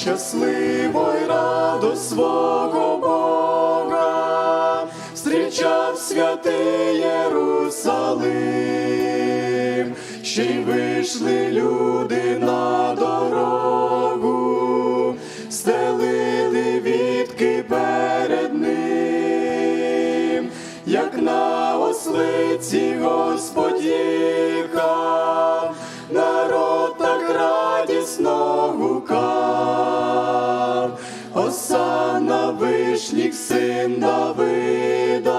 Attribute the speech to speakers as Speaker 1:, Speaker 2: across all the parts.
Speaker 1: щасливо й радо свого Бога, зустрічав святий Єрусалим, ще й вийшли люди на дорогу, стелили вітки перед ним, як на ослиці Господь Вишніх син Давида,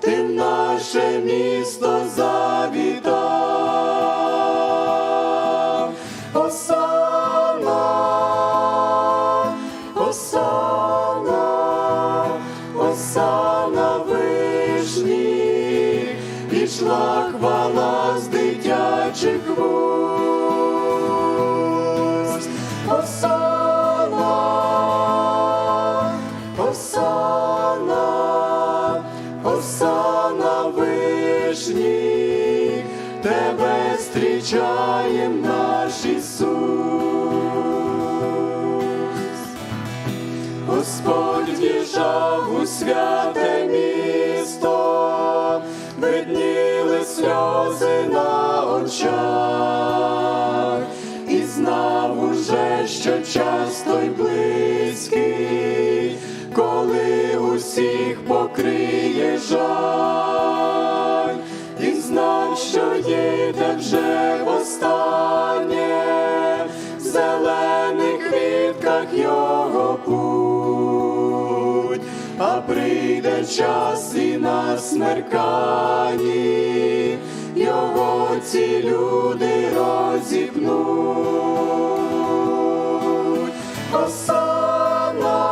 Speaker 1: ти в наше місто завітав. Осана, Осана, Осана вишні, пішла хвала з дитячих вуст. Вишні, тебе зустрічає наш Ісус. Господь в'їжджав у святе місто, видніли сльози на очах, і знав уже, що час той близький, коли усіх покриє жаль, вже востаннє, в зелених квітках його путь, а прийде час і на смерканні, його ці люди розіпнуть. Осана,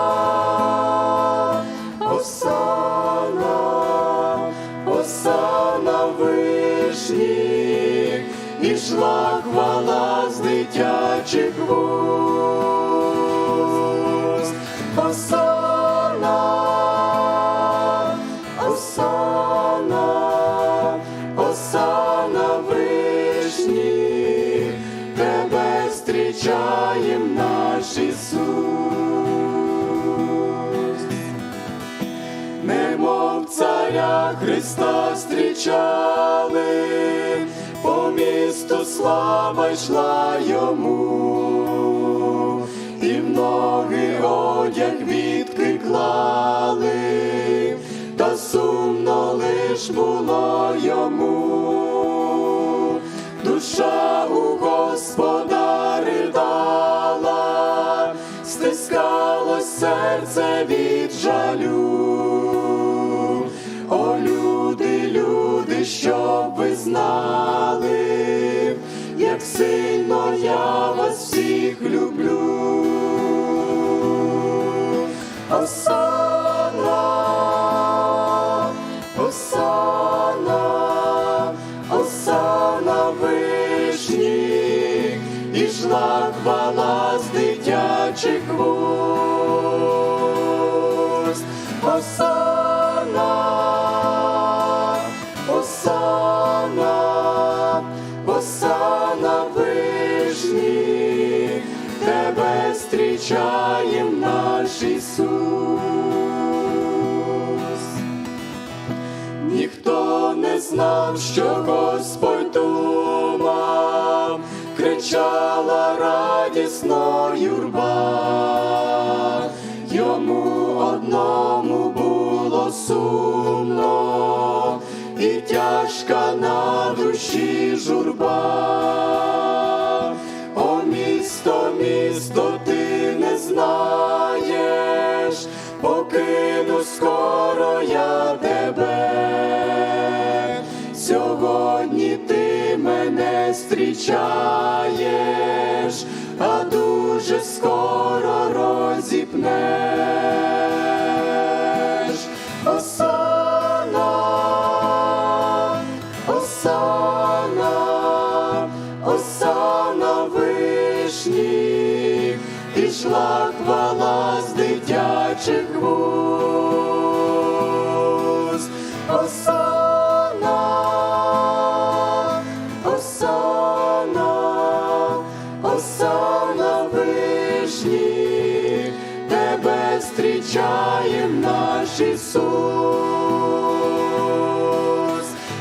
Speaker 1: Осана, ішла хвала з дитячих вуст. Осана, Осана, Осана вишні, тебе зустрічаєм наш Ісус. Немов царя Христа зустрічали, по місту слава йшла йому, і в ноги одяг відки клали, та сумно лиш було йому, душа у Господа ридала, стискалось серце від жалю. О, люди, люди, щоб ви знали, як сильно я вас всіх люблю. Осана, Осана, Осана вишні, ішла хвала з дитячих вуст. Осана, зустрічаєм наш Ісус. Ніхто не знав, що Господь думав, кричала радісно юрба, йому одному було сумно, і тяжка на душі журба. О, місто, місто, ти Сьогодні ти мене зустрічаєш, а дуже скоро розіпнеш. Осана, Осана, Осана вишні, ішла хвала з дитячих вуст. Ісус.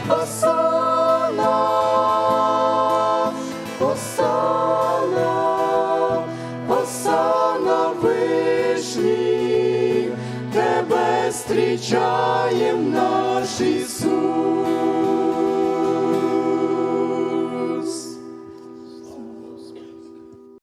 Speaker 1: Осана, Осана, вишні, Тебе зустрічаєм наш Ісус.